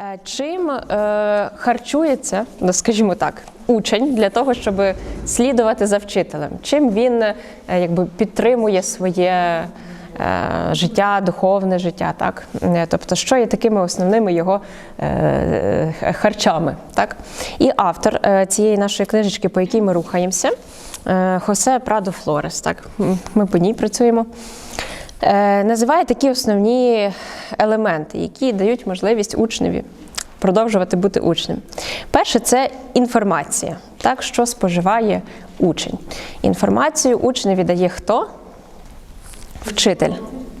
Е, Чим е, харчується, ну скажімо так, учень для того, щоб слідувати за вчителем? Чим він е, якби підтримує своє життя, духовне життя? Так? Тобто, що є такими основними його харчами? Так? І автор цієї нашої книжечки, по якій ми рухаємося, Хосе Прадо Флорес. Так? Ми по ній працюємо. Е, Називає такі основні елементи, які дають можливість учневі продовжувати бути учнем. Перше це інформація, так, що споживає учень. Інформацію учневі дає хто? Вчитель.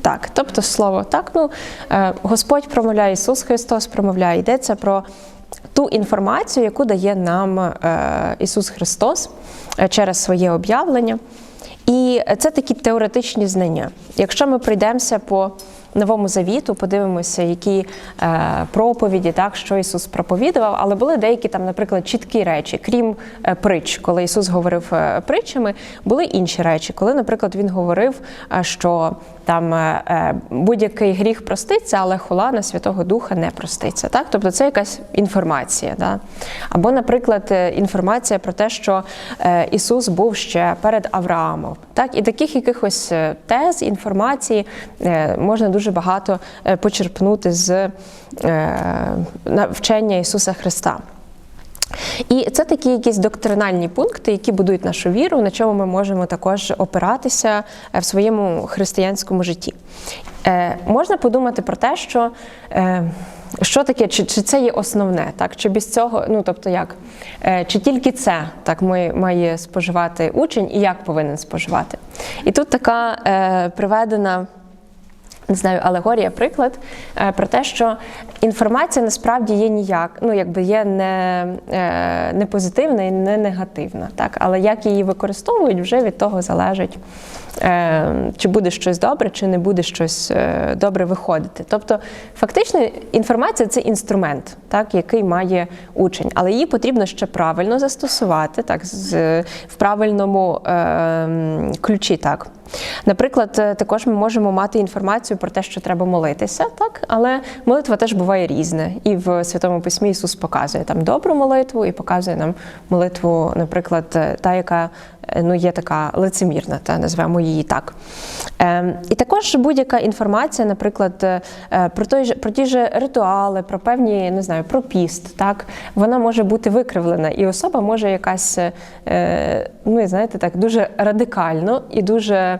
Так, тобто слово, так, ну, е, Господь промовляє, Ісус Христос промовляє. Йдеться про ту інформацію, яку дає нам е, Ісус Христос через своє об'явлення. І це такі теоретичні знання. Якщо ми пройдемося по Новому Завіту, подивимося, які е, проповіді, так, що Ісус проповідував, але були деякі там, наприклад, чіткі речі, крім е, притч, коли Ісус говорив е, притчами, були інші речі, коли, наприклад, Він говорив, що там будь-який гріх проститься, але хула на Святого Духа не проститься. Так? Тобто це якась інформація. Да? Або, наприклад, інформація про те, що Ісус був ще перед Авраамом. Так? І таких якихось тез, інформації можна дуже багато е, почерпнути з е, навчання Ісуса Христа. І це такі якісь доктринальні пункти, які будують нашу віру, на чому ми можемо також опиратися е, в своєму християнському житті. Можна подумати про те, що що таке, чи, чи це є основне, так? Чи без цього, ну тобто як, чи тільки це так має, має споживати учень і як повинен споживати? І тут така приведена не знаю, алегорія, приклад е, про те, що інформація насправді є ніяк, ну якби є не, е, не позитивна і не негативна, так але як її використовують, вже від того залежить, е, чи буде щось добре, чи не буде щось добре виходити. Тобто, фактично, інформація це інструмент, так, який має учень, але її потрібно ще правильно застосувати, так, з, в правильному е, ключі. так. Наприклад, е, також ми можемо мати інформацію про те, що треба молитися, так але молитва теж буває різна. І в Святому Письмі Ісус показує там добру молитву і показує нам молитву, наприклад, е, та, яка е, ну, є така лицемірна, та назвемо її так. Е, і також будь-яка інформація, наприклад, про той же про ті ж ритуали, про певні, не знаю, про піст, так вона може бути викривлена, і особа може якась, е, ну знаєте, так дуже радикально і дуже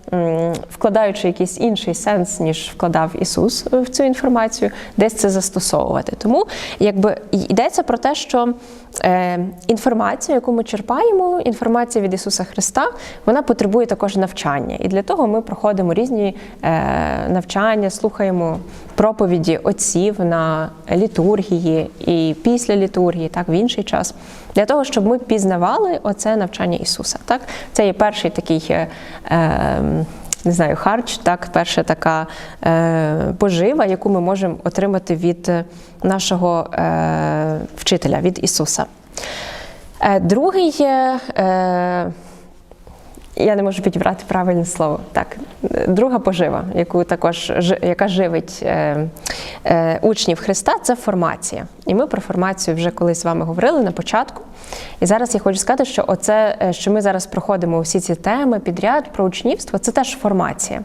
вкладаючи якийсь інший сенс, ніж вкладав Ісус в цю інформацію, десь це застосовувати. Тому якби йдеться про те, що е, інформація, яку ми черпаємо, інформація від Ісуса Христа, вона потребує також навчання. І для того ми проходимо різні е, навчання, слухаємо проповіді отців на літургії і після літургії, так в інший час, для того, щоб ми пізнавали оце навчання Ісуса. Так, це є перший такий. Е, е, не знаю, харч, так, перша така е, пожива, яку ми можемо отримати від е, нашого е, вчителя, від Ісуса. Е, другий. Е, я не можу підібрати правильне слово. Так, друга пожива, яку також яка живить е, е, учнів Христа, це формація. І ми про формацію вже колись з вами говорили на початку. І зараз я хочу сказати, що оце, е, що ми зараз проходимо всі ці теми підряд про учнівство, це теж формація.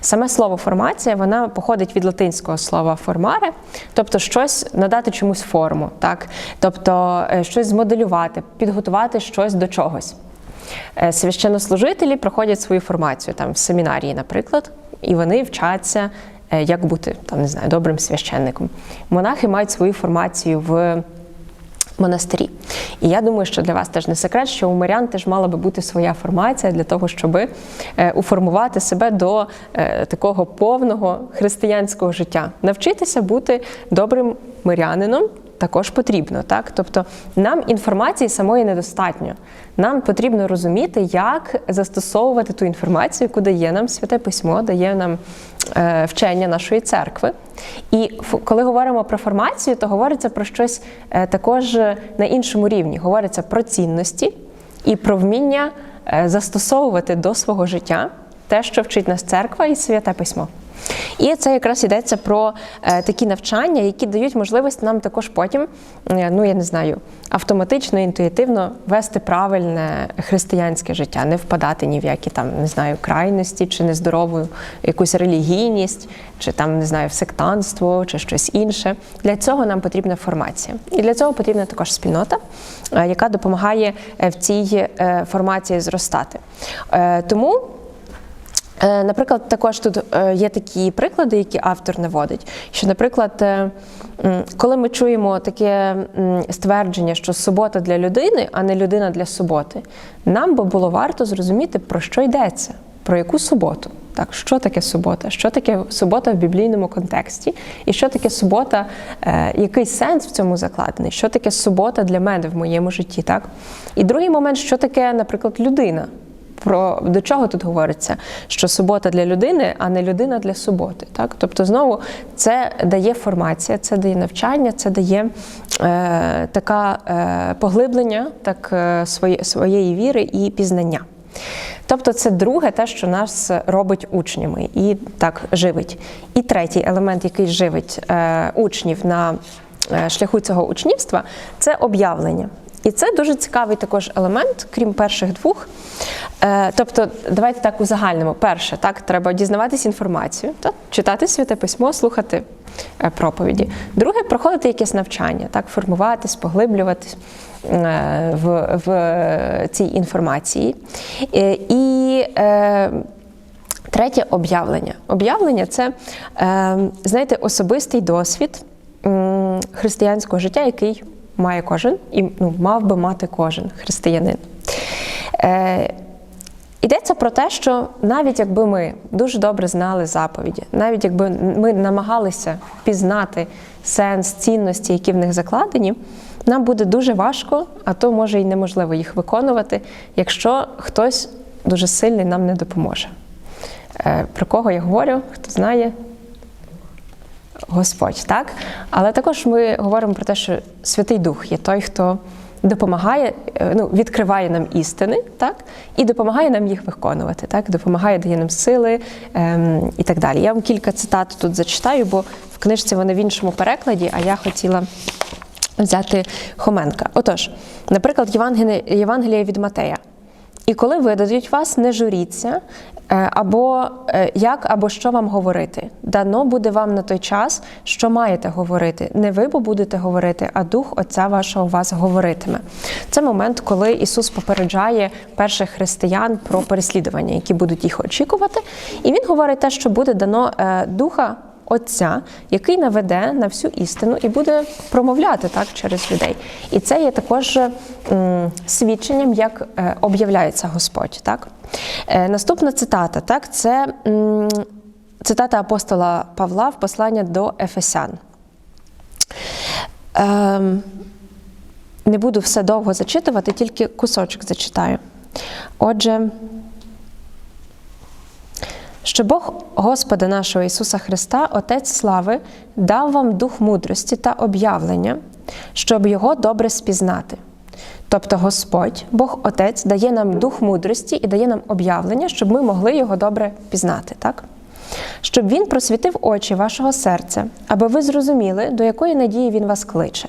Саме слово формація вона походить від латинського слова формаре, тобто щось надати чомусь форму, так? тобто е, щось змоделювати, підготувати щось до чогось. Е, Священнослужителі проходять свою формацію там в семінарії, наприклад, і вони вчаться, е, як бути там, не знаю, добрим священником. Монахи мають свою формацію в монастирі. І я думаю, що для вас теж не секрет, що у мирян теж мала би бути своя формація для того, щоб е, уформувати себе до такого повного християнського життя, навчитися бути добрим мирянином. Також потрібно, так тобто нам інформації самої недостатньо. Нам потрібно розуміти, як застосовувати ту інформацію, яку дає нам святе письмо, дає нам е, вчення нашої церкви. І коли говоримо про формацію, то говориться про щось е, також на іншому рівні. Говориться про цінності і про вміння е, застосовувати до свого життя те, що вчить нас церква і святе письмо. І це якраз йдеться про е, такі навчання, які дають можливість нам також потім, е, ну я не знаю, автоматично, інтуїтивно вести правильне християнське життя, не впадати ні в які там не знаю крайності чи нездорову якусь релігійність, чи там не знаю сектанство, чи щось інше. Для цього нам потрібна формація, і для цього потрібна також спільнота, е, яка допомагає в цій формації зростати. Тому. Е, Наприклад, також тут е, є такі приклади, які автор наводить. Що, наприклад, е, коли ми чуємо таке ствердження, що субота для людини, а не людина для суботи, нам би було варто зрозуміти, про що йдеться, про яку суботу. Так, що таке субота? Що таке субота в біблійному контексті? І що таке субота, який сенс в цьому закладений? Що таке субота для мене в моєму житті? Так? І другий момент, що таке, наприклад, людина? Про до чого тут говориться? Що субота для людини, а не людина для суботи. Так? Тобто, знову це дає формація, це дає навчання, це дає е, така е, поглиблення так, е, своє, своєї віри і пізнання. Тобто, це друге, те, що нас робить учнями і так живить. І третій елемент, який живить е, учнів на е, шляху цього учнівства, це об'явлення. І це дуже цікавий також елемент, крім перших двох. Е, Тобто, давайте так узагальнимо. Перше, так, треба дізнаватись інформацію, так, читати святе письмо, слухати е, проповіді. Друге, проходити якесь навчання, так, формуватись, поглиблюватись е, в, в цій інформації. І Третє об'явлення. Об'явлення це, знаєте, особистий досвід християнського життя, який має кожен і ну, мав би мати кожен християнин. Е, Йдеться про те, що навіть якби ми дуже добре знали заповіді, навіть якби ми намагалися пізнати сенс, цінності, які в них закладені, нам буде дуже важко, а то може й неможливо їх виконувати, якщо хтось дуже сильний нам не допоможе. Е, Про кого я говорю, хто знає? Господь, так? Але також ми говоримо про те, що Святий Дух є той, хто допомагає, е, ну, відкриває нам істини, так? І допомагає нам їх виконувати, так? Допомагає, дає нам сили ем, і так далі. Я вам кілька цитат тут зачитаю, бо в книжці вони в іншому перекладі, а я хотіла взяти Хоменка. Отож, наприклад, Євангеліє від Матея. І коли видадуть вас, не журіться, е, або е, як, або що вам говорити. Дано буде вам на той час, що маєте говорити. Не ви бо будете говорити, а Дух Отця вашого вас говоритиме. Це момент, коли Ісус попереджає перших християн про переслідування, які будуть їх очікувати. І Він говорить те, що буде дано е, Духа. Отця, який наведе на всю істину і буде промовляти так через людей. І це є також м, свідченням, як е, об'являється Господь. Так? Е, наступна цитата, так, це м, цитата апостола Павла в послання до Ефесян. Ем, не буду все довго зачитувати, тільки кусочок зачитаю. Отже, що Бог Господа нашого Ісуса Христа, Отець слави, дав вам дух мудрості та об'явлення, щоб його добре спізнати. Тобто Господь, Бог Отець, дає нам дух мудрості і дає нам об'явлення, щоб ми могли його добре пізнати. так? Щоб він просвітив очі вашого серця, аби ви зрозуміли, до якої надії він вас кличе.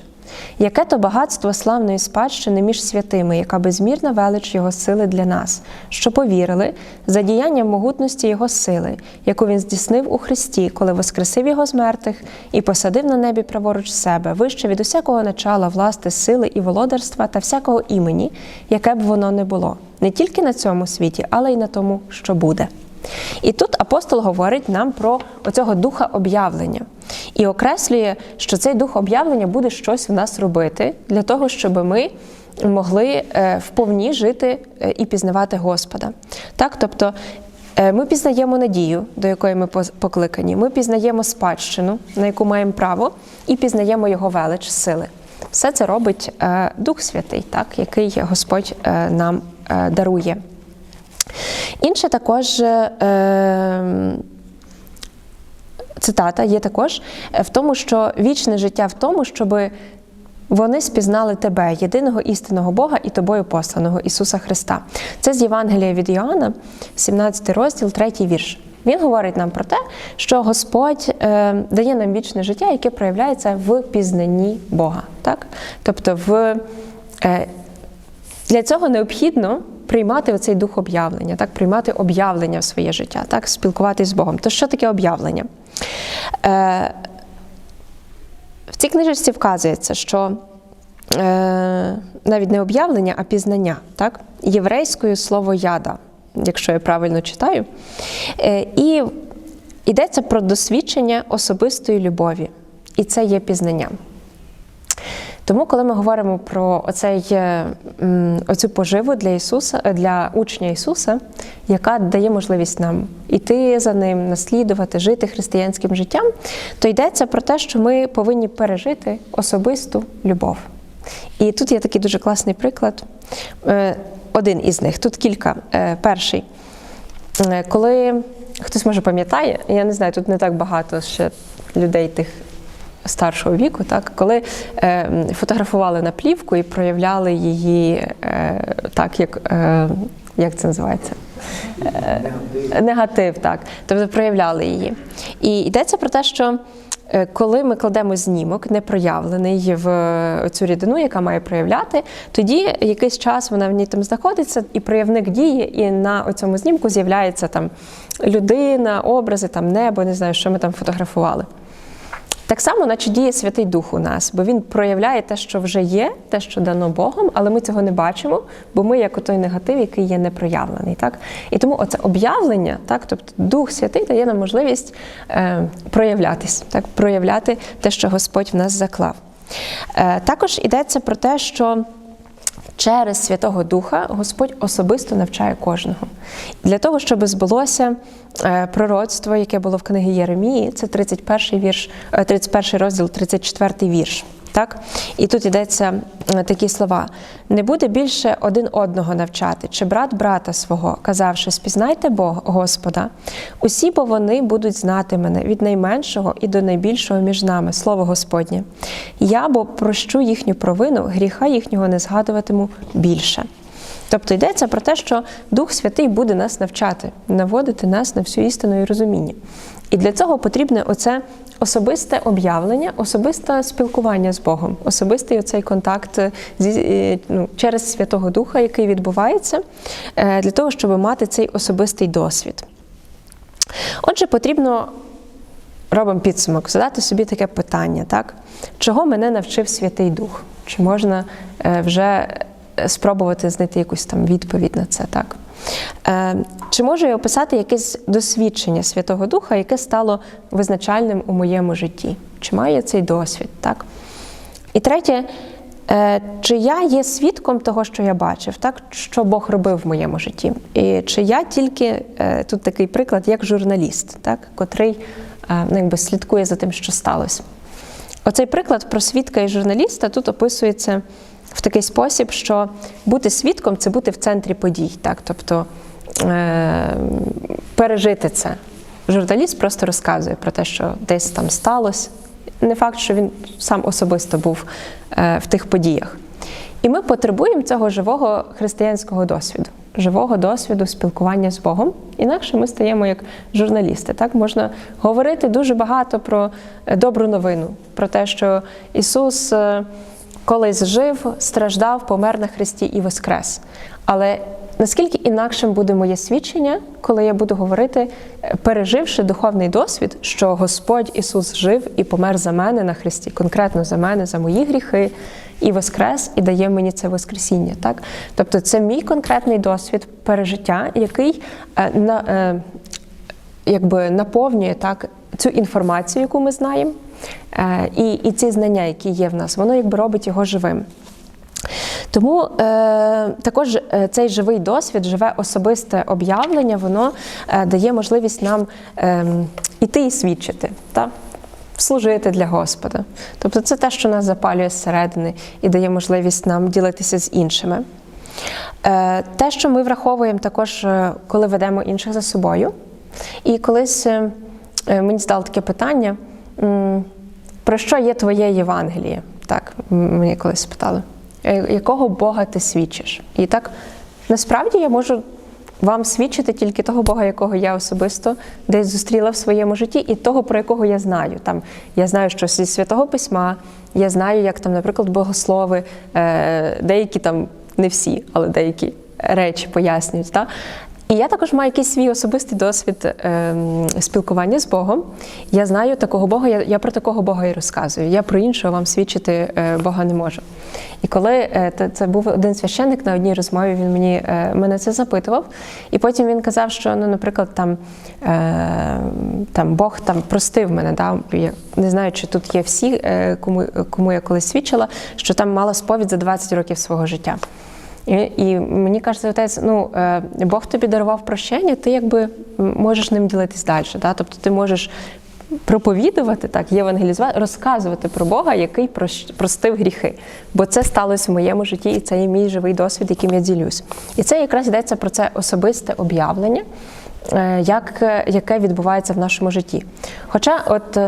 Яке то багатство славної спадщини між святими, яка безмірна велич Його сили для нас, що повірили за діянням могутності Його сили, яку він здійснив у Христі, коли воскресив Його з мертвих і посадив на небі праворуч себе, вище від усякого начала, власти, сили і володарства та всякого імені, яке б воно не було, не тільки на цьому світі, але й на тому, що буде. І тут апостол говорить нам про оцього духа об'явлення і окреслює, що цей дух об'явлення буде щось в нас робити для того, щоб ми могли е, вповні жити е, і пізнавати Господа. Так, тобто е, ми пізнаємо надію, до якої ми покликані, ми пізнаємо спадщину, на яку маємо право, і пізнаємо його велич, сили. Все це робить Дух Святий, так, який Господь нам дарує. Інше також цитата є також в тому, що вічне життя в тому, щоб вони спізнали тебе, єдиного істинного Бога і тобою посланого Ісуса Христа. Це з Євангелія від Іоанна, 17 розділ, 3 вірш. Він говорить нам про те, що Господь е, дає нам вічне життя, яке проявляється в пізнанні Бога. Так? Тобто, в, е, для цього необхідно приймати оцей дух об'явлення, так? приймати об'явлення в своє життя, так? спілкуватись з Богом. То що таке об'явлення? Е, в цій книжечці вказується, що е, навіть не об'явлення, а пізнання, так? єврейською слово яда, якщо я правильно читаю. Е, і йдеться про досвідчення особистої любові. І це є пізнанням. Тому, коли ми говоримо про оцей, е, оцю поживу для Ісуса, е, для учня Ісуса, яка дає можливість нам іти за ним, наслідувати, жити християнським життям, то йдеться про те, що ми повинні пережити особисту любов. І тут є такий дуже класний приклад. Е, Один із них, тут кілька. Перший. Коли хтось може пам'ятає, я не знаю, тут не так багато ще людей тих старшого віку, так коли е, фотографували на плівку і проявляли її е, так, як, е, як це називається? Е, негатив, так. Тобто проявляли її. І йдеться про те, що е, коли ми кладемо знімок, не проявлений в цю рідину, яка має проявляти, тоді якийсь час вона в ній там знаходиться, і проявник діє, і на цьому знімку з'являється там людина, образи, там небо, не знаю, що ми там фотографували. Так само, наче діє Святий Дух у нас, бо він проявляє те, що вже є, те, що дано Богом, але ми цього не бачимо, бо ми як той негатив, який є непроявлений. Так? І тому оце об'явлення, так, тобто Дух Святий дає нам можливість е, проявлятись, так, проявляти те, що Господь в нас заклав. Е, також йдеться про те, що через Святого Духа Господь особисто навчає кожного. Для того, щоб збулося пророцтво, яке було в книгі Єремії, це 31 вірш, е, 31 розділ, 34 вірш. Так? І тут йдеться е, такі слова: не буде більше один одного навчати, чи брат брата свого, казавши, спізнайте Бога Господа. Усі бо вони будуть знати мене від найменшого і до найбільшого між нами, слово Господнє. Я бо прощу їхню провину, гріха їхнього не згадуватиму більше. Тобто йдеться про те, що Дух Святий буде нас навчати, наводити нас на всю істину і розуміння. І для цього потрібне оце особисте об'явлення, особисте спілкування з Богом, особистий оцей контакт зі, е, ну, через Святого Духа, який відбувається, е, для того, щоб мати цей особистий досвід. Отже, потрібно робимо підсумок, задати собі таке питання, так? чого мене навчив Святий Дух? Чи можна е, вже спробувати знайти якусь там відповідь на це, так? Е, Чи можу я описати якесь досвідчення Святого Духа, яке стало визначальним у моєму житті? Чи маю я цей досвід? Так? І третє, е, чи я є свідком того, що я бачив, так? що Бог робив в моєму житті? І чи я тільки е, тут такий приклад, як журналіст, так? котрий ну, якби слідкує за тим, що сталося? Оцей приклад про свідка і журналіста тут описується в такий спосіб, що бути свідком це бути в центрі подій, так? тобто е- пережити це. Журналіст просто розказує про те, що десь там сталося. Не факт, що він сам особисто був е- в тих подіях. І ми потребуємо цього живого християнського досвіду, живого досвіду спілкування з Богом. Інакше ми стаємо як журналісти. Так можна говорити дуже багато про добру новину, про те, що Ісус колись жив, страждав, помер на Христі і воскрес. Але наскільки інакшим буде моє свідчення, коли я буду говорити, переживши духовний досвід, що Господь Ісус жив і помер за мене на Христі, конкретно за мене, за мої гріхи, і воскрес, і дає мені це Воскресіння. Так? Тобто це мій конкретний досвід пережиття, який е, на, е, якби наповнює так, цю інформацію, яку ми знаємо. Е, і і ці знання, які є в нас, воно якби робить його живим. Тому е, також цей живий досвід, живе особисте об'явлення, воно е, дає можливість нам е, іти і свідчити, та? служити для Господа. Тобто це те, що нас запалює зсередини і дає можливість нам ділитися з іншими. Е, те, що ми враховуємо також, коли ведемо інших за собою. І колись е, мені стало таке питання. Про що є твоє Євангеліє? Так, мені колись спитали, якого Бога ти свідчиш? І так насправді я можу вам свідчити тільки того Бога, якого я особисто десь зустріла в своєму житті, і того, про якого я знаю. Там я знаю, що зі святого письма, я знаю, як там, наприклад, богослови, е, деякі там не всі, але деякі речі пояснюють. Та? І я також маю якийсь свій особистий досвід е, спілкування з Богом. Я знаю такого Бога, я, я про такого Бога і розказую. Я про іншого вам свідчити е, Бога не можу. І коли е, це, це був один священник на одній розмові, він мені е, мене це запитував. І потім він казав, що, ну, наприклад, там, е, там Бог там простив мене. Да? Я не знаю, чи тут є всі, е, кому, кому я колись свідчила, що там мала сповідь за 20 років свого життя. І, і мені кажеться, отець, ну е, Бог тобі дарував прощення, ти якби можеш ним ділитись далі. Да? Тобто ти можеш проповідувати так, євангелізувати, розказувати про Бога, який простив гріхи. Бо це сталося в моєму житті, і це є мій живий досвід, яким я ділюсь. І це якраз йдеться про це особисте об'явлення, е, як, е, яке відбувається в нашому житті. Хоча, от.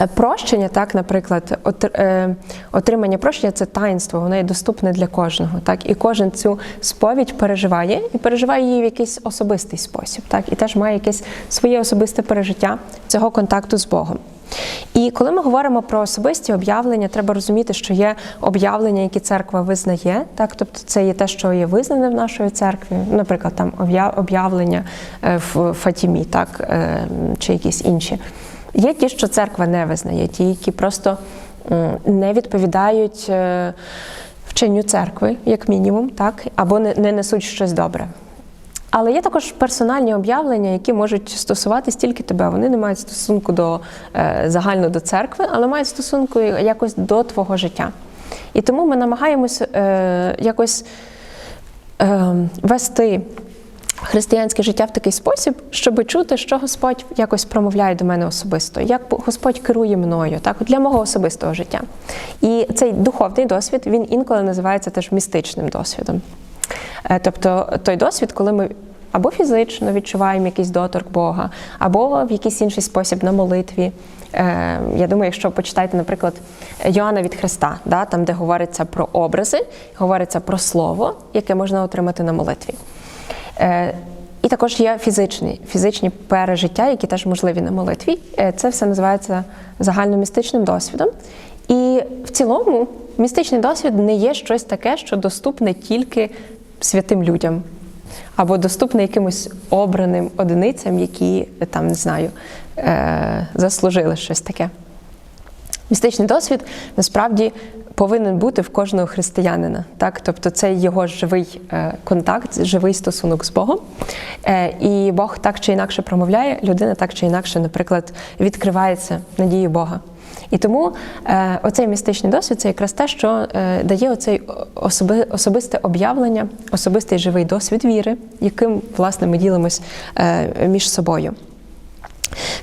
Е, Прощення, так, наприклад, е, отримання прощення це таїнство, воно є доступне для кожного. Так, і кожен цю сповідь переживає і переживає її в якийсь особистий спосіб, так, і теж має якесь своє особисте пережиття цього контакту з Богом. І коли ми говоримо про особисті об'явлення, треба розуміти, що є об'явлення, які церква визнає, так, тобто це є те, що є визнане в нашої церкві, наприклад, там об'я- об'явлення е, в Фатімі, так, чи якісь інші. Є ті, що церква не визнає, ті, які просто не відповідають е, вченню церкви, як мінімум, так, або не, не несуть щось добре. Але є також персональні об'явлення, які можуть стосуватись тільки тебе. Вони не мають стосунку до е, загально до церкви, але мають стосунку якось до твого життя. І тому ми намагаємось е, якось е, вести християнське життя в такий спосіб, щоб чути, що Господь якось промовляє до мене особисто, як Господь керує мною, так для мого особистого життя. І цей духовний досвід він інколи називається теж містичним досвідом. Е, Тобто той досвід, коли ми або фізично відчуваємо якийсь доторк Бога, або в якийсь інший спосіб на молитві. Е, Я думаю, якщо почитаєте, наприклад, Йоанна від Христа, да, там, де говориться про образи, говориться про слово, яке можна отримати на молитві. Е, І також є фізичні, фізичні пережиття, які теж можливі на молитві. Е, Це все називається загальномістичним досвідом. І в цілому містичний досвід не є щось таке, що доступне тільки святим людям, або доступне якимось обраним одиницям, які там не знаю, е, заслужили щось таке. Містичний досвід насправді повинен бути в кожного християнина. Так? Тобто це його живий е, контакт, живий стосунок з Богом. Е, І Бог так чи інакше промовляє, людина так чи інакше, наприклад, відкривається надії Бога. І тому е, оцей містичний досвід це якраз те, що е, дає оцей особи, особисте об'явлення, особистий живий досвід віри, яким власне ми ділимось е, між собою.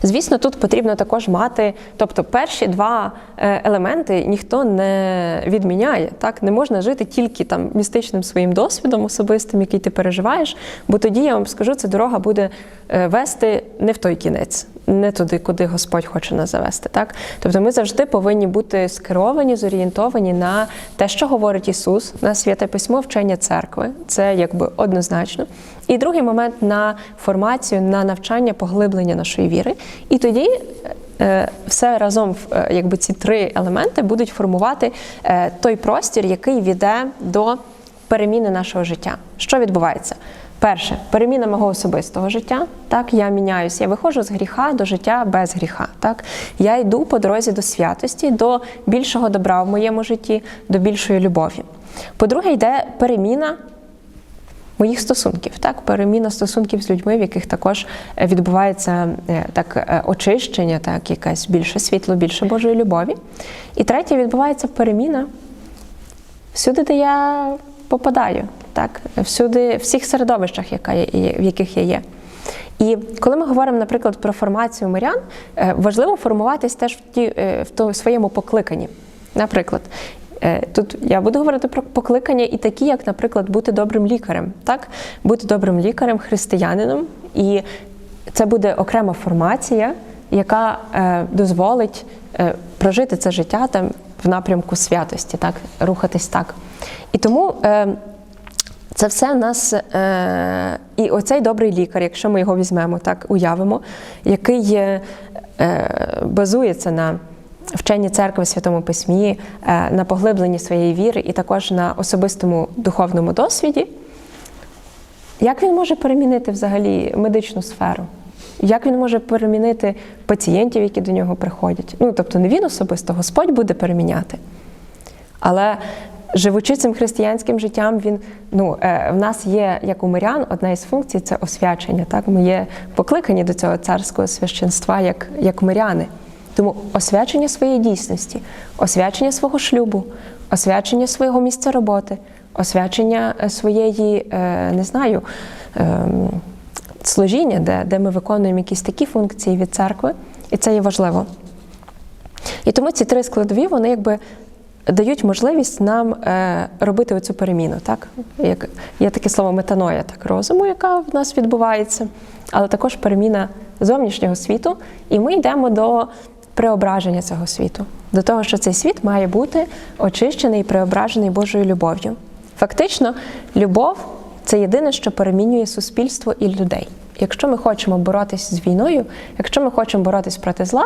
Звісно, тут потрібно також мати, тобто перші два е, елементи ніхто не відміняє. Так не можна жити тільки там містичним своїм досвідом особистим, який ти переживаєш, бо тоді я вам скажу, ця дорога буде е, вести не в той кінець, не туди, куди Господь хоче нас завести. Так, тобто ми завжди повинні бути скеровані, зорієнтовані на те, що говорить Ісус, на святе письмо, вчення церкви. Це якби однозначно. І другий момент на формацію, на навчання, поглиблення нашої віри. І тоді е, все разом, е, якби ці три елементи будуть формувати е, той простір, який веде до переміни нашого життя. Що відбувається? Перше, переміна мого особистого життя. Так, я міняюсь, я виходжу з гріха до життя без гріха. Так, я йду по дорозі до святості, до більшого добра в моєму житті, до більшої любові. По-друге, йде переміна моїх стосунків, так, переміна стосунків з людьми, в яких також е, відбувається е, так е, очищення, так, якась більше світло, більше Божої любові. І третє, відбувається переміна всюди, де я попадаю, так, всюди, всіх середовищах, яка є, в яких я є. І коли ми говоримо, наприклад, про формацію мирян, важливо формуватись теж в ті в своєму покликанні. Наприклад, тут я буду говорити про покликання і такі, як, наприклад, бути добрим лікарем, так? Бути добрим лікарем, християнином, і це буде окрема формація, яка е, дозволить е, прожити це життя там в напрямку святості, так, рухатись так. І тому. Е, Це все нас е, і оцей добрий лікар, якщо ми його візьмемо, так уявимо, який е, базується на вченні церкви в Святому Письмі, е, на поглибленні своєї віри і також на особистому духовному досвіді. Як він може перемінити взагалі медичну сферу? Як він може перемінити пацієнтів, які до нього приходять? Ну, тобто, не він особисто, Господь буде переміняти. Але живучи цим християнським життям, він ну е, в нас є як у мирян одна із функцій це освячення. Так, ми є покликані до цього царського священства як, як миряни. Тому освячення своєї дійсності, освячення свого шлюбу, освячення свого місця роботи, освячення е, своєї, е, не знаю, ем, служіння, де, де ми виконуємо якісь такі функції від церкви, і це є важливо. І тому ці три складові, вони якби дають можливість нам е, робити оцю переміну. Так? Як, є таке слово метаноя, так, розуму, яка в нас відбувається, але також переміна зовнішнього світу, і ми йдемо до преображення цього світу, до того, що цей світ має бути очищений і преображений Божою любов'ю. Фактично, любов це єдине, що перемінює суспільство і людей. Якщо ми хочемо боротися з війною, якщо ми хочемо боротися проти зла,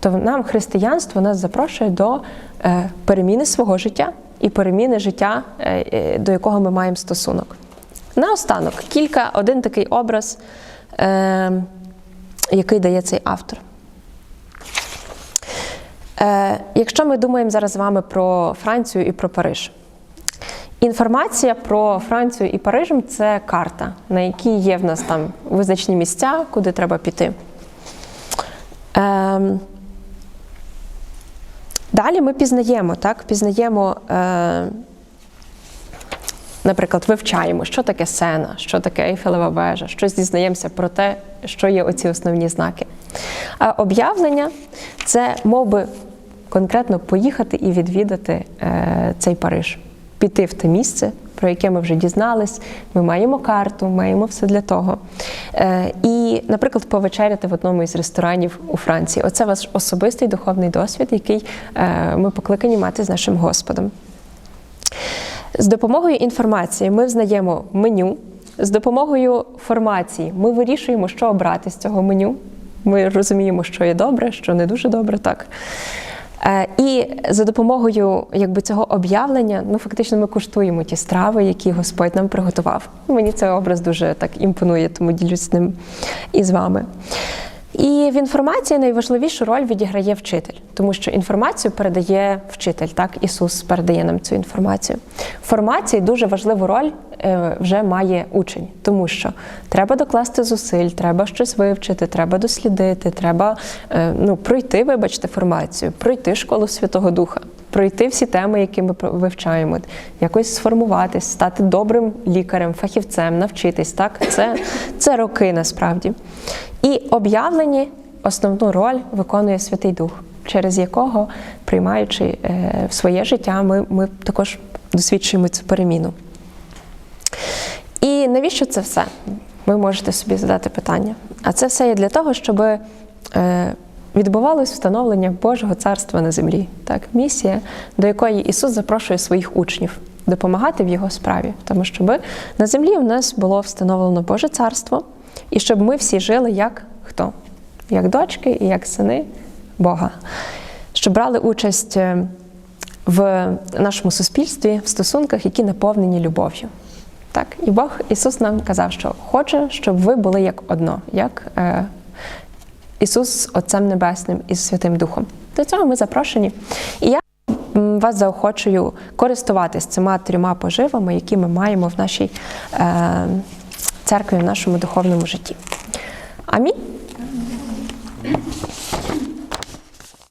то нам християнство нас запрошує до е, переміни свого життя і переміни життя, е, е, до якого ми маємо стосунок. Наостанок, кілька, один такий образ, який дає цей автор. Е, якщо ми думаємо зараз з вами про Францію і про Париж. Інформація про Францію і Парижем це карта, на якій є в нас там визначні місця, куди треба піти. Ем, далі ми пізнаємо, так? Пізнаємо, е, наприклад, вивчаємо, що таке сена, що таке Ейфелева вежа, щось дізнаємося про те, що є оці основні знаки. А об'явлення це мов би, конкретно поїхати і відвідати е, цей Париж піти в те місце, про яке ми вже дізнались. Ми маємо карту, маємо все для того. Е, І, наприклад, повечеряти в одному із ресторанів у Франції. Оце ваш особистий духовний досвід, який е, ми покликані мати з нашим Господом. З допомогою інформації ми взнаємо меню. З допомогою формації ми вирішуємо, що обрати з цього меню. Ми розуміємо, що є добре, що не дуже добре, так. Е, І за допомогою якби, цього об'явлення, ну фактично ми куштуємо ті страви, які Господь нам приготував. Мені цей образ дуже так імпонує, тому ділюсь ним із вами. І в інформації найважливішу роль відіграє вчитель, тому що інформацію передає вчитель. Так, Ісус передає нам цю інформацію. В формації дуже важливу роль вже має учень, тому що треба докласти зусиль, треба щось вивчити, треба дослідити, треба е, ну, пройти, вибачте, формацію, пройти школу Святого Духа. Пройти всі теми, які ми вивчаємо, якось сформуватись, стати добрим лікарем, фахівцем, навчитись. Так, це, це роки насправді. І об'явлені основну роль виконує Святий Дух, через якого, приймаючи е, в своє життя, ми, ми також досвідчуємо цю переміну. І навіщо це все? Ви можете собі задати питання. А це все є для того, щоб е, відбувалось встановлення Божого царства на землі. Так, місія, до якої Ісус запрошує своїх учнів допомагати в Його справі, тому щоб на землі в нас було встановлено Боже царство, і щоб ми всі жили як хто? Як дочки і як сини Бога, щоб брали участь е, в нашому суспільстві, в стосунках, які наповнені любов'ю. Так, і Бог Ісус нам казав, що хоче, щоб ви були як одно, як е, Ісус з Отцем Небесним і Святим Духом. До цього ми запрошені. І я вас заохочую користуватись цими трьома поживами, які ми маємо в нашій е, церкві, в нашому духовному житті. Амінь.